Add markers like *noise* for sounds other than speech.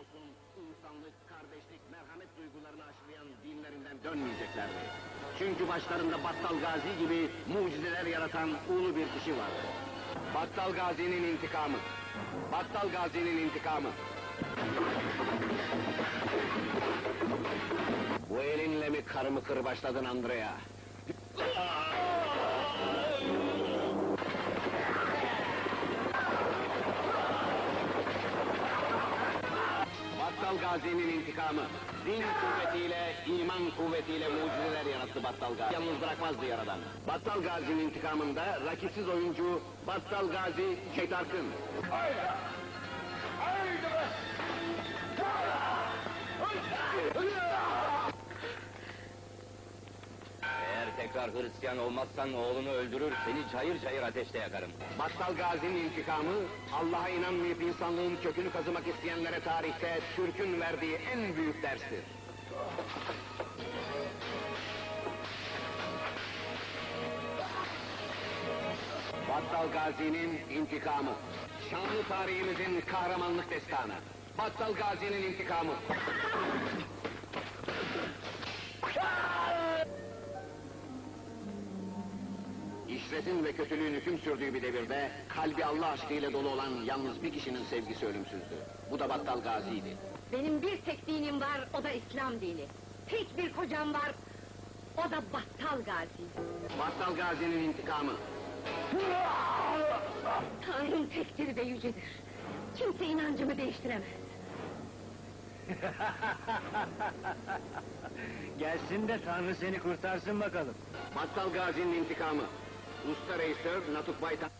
olsun insanlık, kardeşlik, merhamet duygularını aşılayan dinlerinden dönmeyeceklerdi. Çünkü başlarında Battal Gazi gibi mucizeler yaratan ulu bir kişi vardı. Battal Gazi'nin intikamı. Battal Gazi'nin intikamı. Bu elinle mi karımı kırbaçladın Andrea? Battal Gazi'nin intikamı. Din kuvvetiyle, iman kuvvetiyle mucizeler yarattı Battal Gazi. Yalnız bırakmazdı yaradan. Battal Gazi'nin intikamında rakipsiz oyuncu Battal Gazi Şeytarkın. Eğer tekrar Hristiyan olmazsan oğlunu öldürür, seni cayır cayır ateşte yakarım. Battal Gazi'nin intikamı, Allah'a inanmayıp insanlığın kökünü kazımak isteyenlere tarihte Türk'ün verdiği en büyük derstir. Battal Gazi'nin intikamı. Şanlı tarihimizin kahramanlık destanı. Battal Gazi'nin intikamı. İşretin ve kötülüğün hüküm sürdüğü bir devirde kalbi Allah aşkıyla dolu olan yalnız bir kişinin sevgisi ölümsüzdü. Bu da Battal Gazi'ydi. Benim bir tek dinim var, o da İslam dini. Tek bir kocam var, o da Battal Gazi. Battal Gazi'nin intikamı. Tanrım tektir ve yücedir. Kimse inancımı değiştiremez. *laughs* Gelsin de Tanrı seni kurtarsın bakalım. Battal Gazi'nin intikamı. Usta Reisör Natuk Baytan.